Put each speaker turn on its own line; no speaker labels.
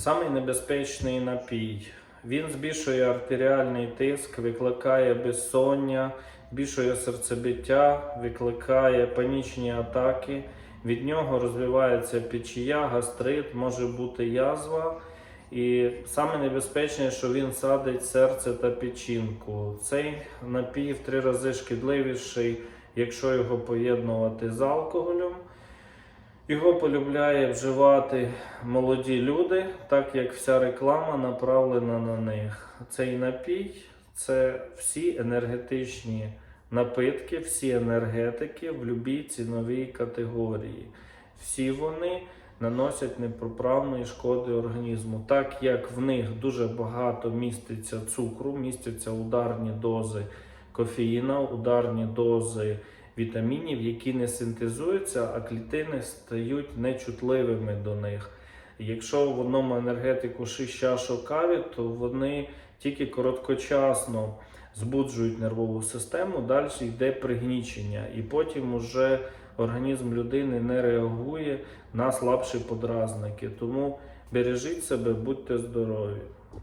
Самий небезпечний напій. Він збільшує артеріальний тиск, викликає безсоння, збільшує серцебиття, викликає панічні атаки. Від нього розвивається печія, гастрит, може бути язва. І саме небезпечне, що він садить серце та печінку. Цей напій в три рази шкідливіший, якщо його поєднувати з алкоголем. Його полюбляє вживати молоді люди, так як вся реклама направлена на них. Цей напій це всі енергетичні напитки, всі енергетики в будь-якій ціновій категорії. Всі вони наносять непоправної шкоди організму, так як в них дуже багато міститься цукру, містяться ударні дози кофеїна, ударні дози вітамінів, які не синтезуються, а клітини стають нечутливими до них. Якщо в одному енергетику 6 чашок каві, то вони тільки короткочасно збуджують нервову систему, далі йде пригнічення, і потім уже організм людини не реагує на слабші подразники. Тому бережіть себе, будьте здорові.